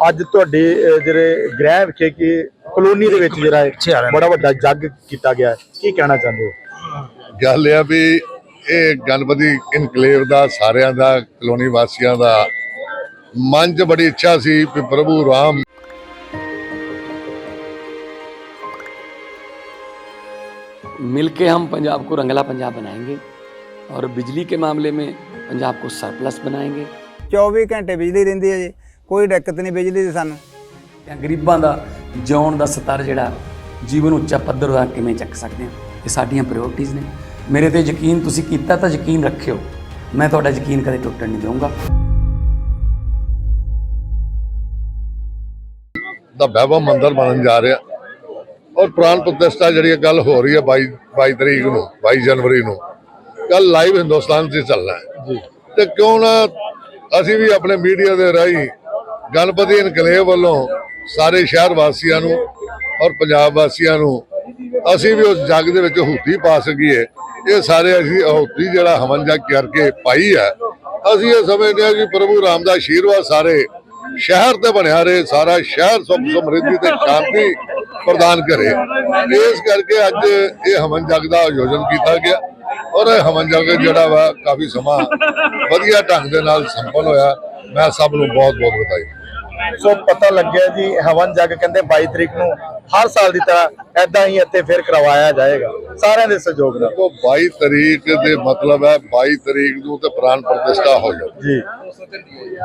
ਅੱਜ ਤੁਹਾਡੇ ਅਹ, ਜਿਹੜੇ ਗ੍ਰਹਿ ਵਿਖੇ ਕਿ ਕਲੋਨੀ ਦੇ ਵਿੱਚ ਜਿਹੜਾ ਹੈ ਬੜਾ ਵੱਡਾ ਜੱਗ ਕੀਤਾ ਗਿਆ ਹੈ ਕੀ ਕਹਿਣਾ ਚਾਹੁੰਦੇ ਹੋ ਗੱਲ ਇਹ ਆ ਵੀ ਇਹ ਗਣਪਤੀ ਇਨਕਲੇਵ ਦਾ ਸਾਰਿਆਂ ਦਾ ਕਲੋਨੀ ਵਾਸੀਆਂ ਦਾ ਮਨ 'ਚ ਬੜੀ ਇੱਛਾ ਸੀ ਕਿ ਪ੍ਰਭੂ ਰਾਮ मिलके हम पंजाब को रंगला पंजाब बनाएंगे और बिजली के मामले में पंजाब को सरप्लस बनाएंगे 24 ਘੰਟੇ ਬਿਜਲੀ ਰਹਿੰਦੀ ਹੈ ਜੀ ਕੋਈ ਦਿੱਕਤ ਨਹੀਂ ਬਿਜਲੀ ਦੀ ਸਾਨੂੰ। ਜਾਂ ਗਰੀਬਾਂ ਦਾ ਜਿਉਣ ਦਾ ਸਤਰ ਜਿਹੜਾ ਜੀਵਨ ਉੱਚਾ ਪੱਧਰ ਦਾ ਕਿਵੇਂ ਚੱਕ ਸਕਦੇ ਹਾਂ? ਇਹ ਸਾਡੀਆਂ ਪ੍ਰਾਇੋਰਟੀਆਂ ਨੇ। ਮੇਰੇ ਤੇ ਯਕੀਨ ਤੁਸੀਂ ਕੀਤਾ ਤਾਂ ਯਕੀਨ ਰੱਖਿਓ। ਮੈਂ ਤੁਹਾਡਾ ਯਕੀਨ ਕਦੇ ਟੁੱਟਣ ਨਹੀਂ ਦਊਂਗਾ। ਦਾ ਵੈਭਵ ਮੰਦਿਰ ਬਣਨ ਜਾ ਰਿਹਾ। ਔਰ ਪ੍ਰਾਨ ਪ੍ਰਤਿਸ਼ਠਾ ਜਿਹੜੀ ਗੱਲ ਹੋ ਰਹੀ ਹੈ 22 22 ਤਰੀਕ ਨੂੰ 22 ਜਨਵਰੀ ਨੂੰ। ਕੱਲ ਲਾਈਵ ਹਿੰਦੁਸਤਾਨ 'ਚ ਚੱਲਣਾ ਹੈ। ਜੀ। ਤੇ ਕਿਉਂ ਨਾ ਅਸੀਂ ਵੀ ਆਪਣੇ ਮੀਡੀਆ ਦੇ ਰਾਹੀਂ ਗਣਪਤੀ ਇਨਕਲੇਵ ਵੱਲੋਂ ਸਾਰੇ ਸ਼ਹਿਰ ਵਾਸੀਆਂ ਨੂੰ ਔਰ ਪੰਜਾਬ ਵਾਸੀਆਂ ਨੂੰ ਅਸੀਂ ਵੀ ਉਸ ਜੱਗ ਦੇ ਵਿੱਚ ਹੂਤੀ ਪਾ ਸਕੀਏ। ਇਹ ਸਾਰੇ ਅਸੀਂ ਹੂਤੀ ਜਿਹੜਾ ਹਵਨ ਜੱਗ ਕਰਕੇ ਪਾਈ ਹੈ। ਅਸੀਂ ਇਹ ਸਮਝਦੇ ਹਾਂ ਕਿ ਪ੍ਰਭੂ ਰਾਮ ਦਾ ਆਸ਼ੀਰਵਾਦ ਸਾਰੇ ਸ਼ਹਿਰ ਤੇ ਬਣਿਆ ਰਹੇ, ਸਾਰਾ ਸ਼ਹਿਰ ਸੁਖ ਸਮਰਿੱਧੀ ਤੇ ਸ਼ਾਂਤੀ ਪ੍ਰਦਾਨ ਕਰੇ। ਇਸ ਕਰਕੇ ਅੱਜ ਇਹ ਹਵਨ ਜੱਗ ਦਾ ਆਯੋਜਨ ਕੀਤਾ ਗਿਆ ਔਰ ਇਹ ਹਵਨ ਜੱਗ ਜਿਹੜਾ ਵਾ ਕਾਫੀ ਸਮਾਂ ਵਧੀਆ ਢੰਗ ਦੇ ਨਾਲ ਸੰਪੰਨ ਹੋਇਆ। ਮੈਂ ਸਭ ਨੂੰ ਬਹੁਤ ਬਹੁਤ ਵਧਾਈ ਸੋ ਪਤਾ ਲੱਗਿਆ ਜੀ ਹਵਨ ਜੱਗ ਕਹਿੰਦੇ 22 ਤਰੀਕ ਨੂੰ ਹਰ ਸਾਲ ਦੀ ਤਰ੍ਹਾਂ ਐਦਾਂ ਹੀ ਇੱਥੇ ਫਿਰ ਕਰਵਾਇਆ ਜਾਏਗਾ। ਸਾਰਿਆਂ ਦੇ ਸਹਿਯੋਗ ਨਾਲ। ਦੇਖੋ 22 ਤਰੀਕ ਦੇ ਮਤਲਬ ਹੈ 22 ਤਰੀਕ ਨੂੰ ਤੇ ਪ੍ਰਾਨ ਪ੍ਰਤਿਸ਼ਠਾ ਹੋ ਜਾਏ ਜੀ।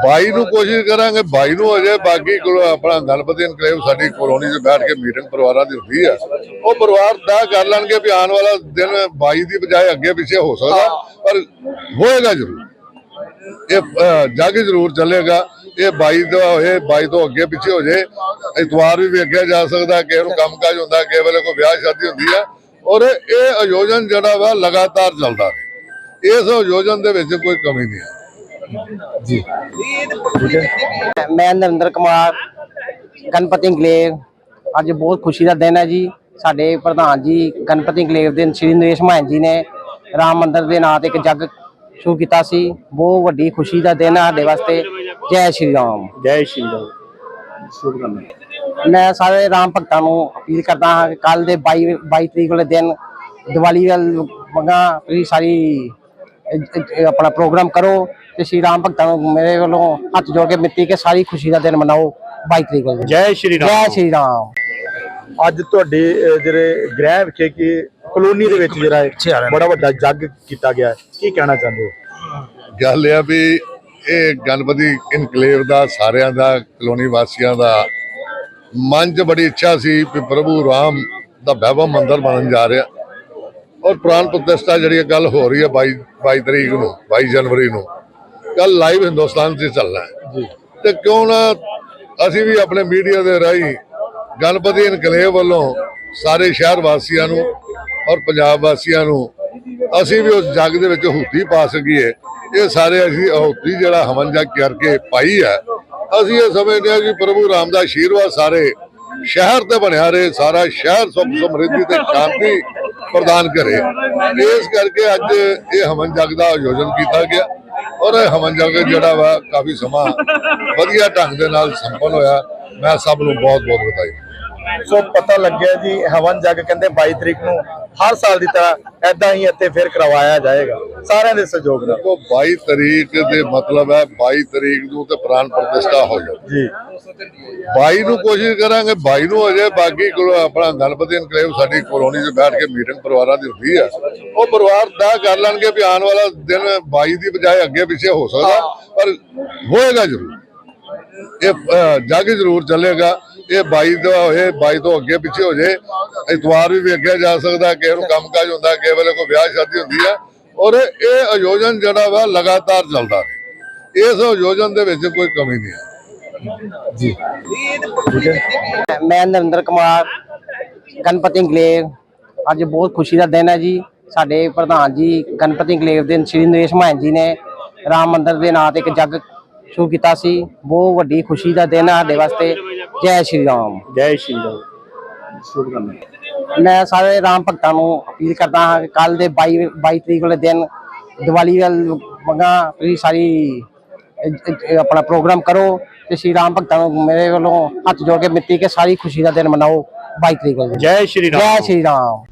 22 ਨੂੰ ਕੋਸ਼ਿਸ਼ ਕਰਾਂਗੇ 22 ਨੂੰ ਹੋ ਜਾਏ ਬਾਕੀ ਆਪਣਾ ਗਣਪਤੀ ਇਨਕਲੇਵ ਸਾਡੀ ਕਲੋਨੀ 'ਚ ਬੈਠ ਕੇ ਮੀਟਿੰਗ ਪਰਿਵਾਰਾਂ ਦੀ ਹੁੰਦੀ ਹੈ ਉਹ ਪਰਿਵਾਰ ਦਾ ਕਰ ਲੈਣਗੇ ਵੀ ਆਉਣ ਵਾਲਾ ਦਿਨ 22 ਦੀ ਬਜਾਏ ਅੱਗੇ ਪਿੱਛੇ ਹੋ ਸਕਦਾ ਪਰ ਹੋਏਗਾ ਜ਼ਰੂਰ। ਇਹ ਜੱਗ ਜ਼ਰੂਰ ਚੱਲੇਗਾ। ਇਹ 22 ਤੋਂ ਹੋਏ 22 ਤੋਂ ਅੱਗੇ ਪਿੱਛੇ ਹੋ ਜਾਏ ਇਤਵਾਰ ਵੀ ਵੇਖਿਆ ਜਾ ਸਕਦਾ, ਕਿਸੇ ਨੂੰ ਕੰਮਕਾਜ ਹੁੰਦਾ, ਕਿਸੇ ਵੇਲੇ ਕੋਈ ਵਿਆਹ ਸ਼ਾਦੀ ਹੁੰਦੀ ਹੈ ਔਰ ਇਹ ਆਯੋਜਨ ਜਿਹੜਾ ਵਾ, ਲਗਾਤਾਰ ਚੱਲਦਾ ਰਹੇ। ਇਸ ਆਯੋਜਨ ਦੇ ਵਿੱਚ ਕੋਈ ਕਮੀ ਨਹੀਂ ਹੈ। ਮੈਂ ਨਰਿੰਦਰ ਕੁਮਾਰ, ਗਣਪਤੀ ਗਲੇਵ ਅੱਜ ਬਹੁਤ ਖੁਸ਼ੀ ਦਾ ਦਿਨ ਹੈ ਜੀ। ਸਾਡੇ ਪ੍ਰਧਾਨ ਜੀ ਗਣਪਤੀ ਇੰਗਲੇਵ ਦੇ ਸ਼੍ਰੀ ਨਰੇਸ਼ ਮਾਨ ਜੀ ਨੇ ਰਾਮ ਮੰਦਿਰ ਦੇ ਨਾਂ ਤੇ ਇੱਕ ਜੱਗ ਸ਼ੁਰੂ ਕੀਤਾ ਸੀ। ਬਹੁਤ ਵੱਡੀ ਖੁਸ਼ੀ ਦਾ ਦਿਨ ਹੈ ਸਾਡੇ ਵਾਸਤੇ। ਜੈ ਸ਼੍ਰੀ ਰਾਮ। ਜੈ ਸ਼੍ਰੀ ਰਾਮ। ਸ਼ੁਭਕਾਮਨਾਵਾਂ ਮੈਂ ਸਾਰੇ ਰਾਮ ਭਗਤਾਂ ਨੂੰ ਅਪੀਲ ਕਰਦਾ ਹਾਂ ਕਿ ਕੱਲ ਦੇ 22 22 ਤਰੀਕ ਵਾਲੇ ਦਿਨ ਦੀਵਾਲੀ ਵੱਲ ਮੰਗਾ ਤੁਸੀਂ ਸਾਰੀ ਆਪਣਾ ਪ੍ਰੋਗਰਾਮ ਕਰੋ ਤੇ ਸ਼੍ਰੀ ਰਾਮ ਭਗਤਾਂ ਨੂੰ ਮੇਰੇ ਵੱਲੋਂ ਹੱਥ ਜੋੜ ਕੇ ਮਿੱਟੀ ਕੇ ਸਾਰੀ ਖੁਸ਼ੀ ਦਾ ਦਿਨ ਮਨਾਓ 22 ਤਰੀਕ ਦਿਨ। ਜੈ ਸ਼੍ਰੀ ਜੈ ਰਾਮ ਸ਼੍ਰੀ ਰਾਮ। ਅੱਜ ਤੁਹਾਡੇ ਜਿਹੜੇ ਗ੍ਰਹਿ ਵਿਖੇ ਕਿ ਕਲੋਨੀ ਦੇ ਵਿੱਚ ਜਿਹੜਾ ਹੈ ਬੜਾ ਵੱਡਾ ਜੱਗ ਕੀਤਾ ਗਿਆ ਹੈ। ਕੀ ਕਹਿਣਾ ਚਾਹੁੰਦੇ ਹੋ? ਗੱਲ ਇਹ ਆ ਵੀ ਇਹ ਗਣਪਤੀ ਇਨਕਲੇਵ ਦਾ ਸਾਰਿਆਂ ਦਾ ਕਲੋਨੀ ਵਾਸੀਆਂ ਦਾ ਮਨ 'ਚ ਬੜੀ ਇੱਛਾ ਸੀ ਕਿ ਪ੍ਰਭੂ ਰਾਮ ਦਾ ਵੈਭਵ ਮੰਦਿਰ ਬਣਨ ਜਾ ਰਿਹਾ। ਔਰ ਪ੍ਰਾਨ ਪ੍ਰਤਿਸ਼ਠਾ ਜਿਹੜੀ ਗੱਲ ਹੋ ਰਹੀ ਹੈ 22 22 ਤਰੀਕ ਨੂੰ 22 ਜਨਵਰੀ ਨੂੰ ਕੱਲ ਲਾਈਵ ਹਿੰਦੁਸਤਾਨ 'ਚ ਚੱਲਣਾ ਹੈ। ਜੀ। ਤੇ ਕਿਉਂ ਨਾ ਅਸੀਂ ਵੀ ਆਪਣੇ ਮੀਡੀਆ ਦੇ ਰਾਹੀਂ ਗਣਪਤੀ ਇਨਕਲੇਵ ਵੱਲੋਂ ਸਾਰੇ ਸ਼ਹਿਰ ਵਾਸੀਆਂ ਨੂੰ ਔਰ ਪੰਜਾਬ ਵਾਸੀਆਂ ਨੂੰ ਅਸੀਂ ਵੀ ਉਸ ਜੱਗ ਦੇ ਵਿੱਚ ਹੂਤੀ ਪਾ ਸਕੀਏ। ਇਹ ਸਾਰੇ ਅਸੀਂ ਹੂਤੀ ਜਿਹੜਾ ਹਵਨ ਜੱਗ ਕਰਕੇ ਪਾਈ ਹੈ। ਅਸੀਂ ਇਹ ਸਮਝਦੇ ਹਾਂ ਕਿ ਪ੍ਰਭੂ ਰਾਮ ਦਾ ਆਸ਼ੀਰਵਾਦ ਸਾਰੇ ਸ਼ਹਿਰ ਤੇ ਬਣਿਆ ਰਹੇ, ਸਾਰਾ ਸ਼ਹਿਰ ਸੁਖ ਸਮਰਿੱਧੀ ਤੇ ਸ਼ਾਂਤੀ ਪ੍ਰਦਾਨ ਕਰੇ। ਇਸ ਕਰਕੇ ਅੱਜ ਇਹ ਹਵਨ ਜਗ ਦਾ ਆਯੋਜਨ ਕੀਤਾ ਗਿਆ। ਔਰ ਇਹ ਹਵਨ ਜੱਗ ਜਿਹੜਾ ਵਾ ਕਾਫੀ ਸਮਾਂ ਵਧੀਆ ਢੰਗ ਦੇ ਨਾਲ ਸੰਪਨ ਹੋਇਆ। ਮੈਂ ਸਭ ਨੂੰ ਬਹੁਤ ਬਹੁਤ ਵਧਾਈ। ਸੋ ਪਤਾ ਲੱਗਿਆ ਜੀ, ਹਵਨ ਜੱਗ ਕਹਿੰਦੇ 22 ਤਰੀਕ ਨੂੰ ਹਰ ਸਾਲ ਦੀ ਤਰ੍ਹਾਂ ਐਦਾਂ ਹੀ ਇੱਥੇ ਫਿਰ ਕਰਵਾਇਆ ਜਾਏਗਾ। ਸਾਰਿਆਂ ਦੇ ਸਹਿਯੋਗ ਨਾਲ। ਦੇਖੋ 22 ਤਰੀਕ ਦੇ ਮਤਲਬ ਹੈ 22 ਤਰੀਕ ਨੂੰ ਤੇ ਪ੍ਰਾਨ ਪ੍ਰਤਿਸ਼ਠਾ ਹੋ ਜਾਏ ਜੀ। 22 ਨੂੰ ਕੋਸ਼ਿਸ਼ ਕਰਾਂਗੇ 22 ਨੂੰ ਹੋ ਜਾਏ ਬਾਕੀ ਆਪਣਾ ਗਣਪਤੀ ਇਨਕਲੇਵ ਸਾਡੀ ਕਲੋਨੀ 'ਚ ਬੈਠ ਕੇ ਮੀਟਿੰਗ ਪਰਿਵਾਰਾਂ ਦੀ ਹੁੰਦੀ ਹੈ। ਉਹ ਪਰਿਵਾਰ ਦਾ ਕਰ ਲੈਣਗੇ ਵੀ ਆਉਣ ਵਾਲਾ ਦਿਨ 22 ਦੀ ਬਜਾਏ ਅੱਗੇ ਪਿੱਛੇ ਹੋ ਸਕਦਾ ਪਰ ਹੋਏਗਾ ਜ਼ਰੂਰ। ਇਹ ਜੱਗ ਜ਼ਰੂਰ ਚੱਲੇਗਾ। ਇਹ 22 ਤੋਂ ਹੋਏ 22 ਤੋਂ ਅੱਗੇ ਪਿੱਛੇ ਹੋ ਜਾਏ ਇਤਵਾਰ ਵੀ ਵੇਖਿਆ ਜਾ ਸਕਦਾ, ਕਿਸੇ ਨੂੰ ਕੰਮਕਾਜ ਹੁੰਦਾ, ਕਿਸੇ ਵੇਲੇ ਕੋਈ ਵਿਆਹ ਸ਼ਾਦੀ ਹੁੰਦੀ ਹੈ ਔਰ ਇਹ ਆਯੋਜਨ ਜਿਹੜਾ ਵਾ, ਲਗਾਤਾਰ ਚੱਲਦਾ ਰਹੇ। ਇਸ ਆਯੋਜਨ ਦੇ ਵਿੱਚ ਕੋਈ ਕਮੀ ਨਹੀਂ ਹੈ। ਮੈਂ ਨਰਿੰਦਰ ਕੁਮਾਰ, ਗਣਪਤੀ ਇੰਗਲੇਵ। ਅੱਜ ਬਹੁਤ ਖੁਸ਼ੀ ਦਾ ਦਿਨ ਹੈ ਜੀ। ਸਾਡੇ ਪ੍ਰਧਾਨ ਜੀ ਗਣਪਤੀ ਇੰਗਲੇਵ ਦੇ ਸ਼੍ਰੀ ਨਰੇਸ਼ ਮਹਾਨ ਜੀ ਨੇ ਰਾਮ ਮੰਦਿਰ ਦੇ ਨਾਂ ਤੇ ਇੱਕ ਜੱਗ ਸ਼ੁਰੂ ਕੀਤਾ ਸੀ। ਬਹੁਤ ਵੱਡੀ ਖੁਸ਼ੀ ਦਾ ਦਿਨ ਹੈ ਸਾਡੇ ਵਾਸਤੇ। ਜੈ ਸ਼੍ਰੀ ਰਾਮ। ਜੈ ਸ਼੍ਰੀ ਰਾਮ। ਸ਼ੁਭਕਾਮਨਾਵਾਂ। ਮੈਂ ਸਾਰੇ ਰਾਮ ਭਗਤਾਂ ਨੂੰ ਅਪੀਲ ਕਰਦਾ ਹਾਂ ਕਿ ਕੱਲ ਦੇ 22 22 ਤਰੀਕ ਵਾਲੇ ਦਿਨ ਦੀਵਾਲੀ ਵੱਲ ਮੰਗਾ ਤੁਸੀਂ ਸਾਰੀ ਆਪਣਾ ਪ੍ਰੋਗਰਾਮ ਕਰੋ ਤੇ ਸ਼੍ਰੀ ਰਾਮ ਭਗਤਾਂ ਨੂੰ ਮੇਰੇ ਵੱਲੋਂ ਹੱਥ ਜੋੜ ਕੇ ਮਿੱਟੀ ਕੇ ਸਾਰੀ ਖੁਸ਼ੀ ਦਾ ਦਿਨ ਮਨਾਓ 22 ਤਰੀਕ ਨੂੰ ਜੈ ਸ਼੍ਰੀ ਰਾਮ। ਜੈ ਸ਼੍ਰੀ ਰਾਮ।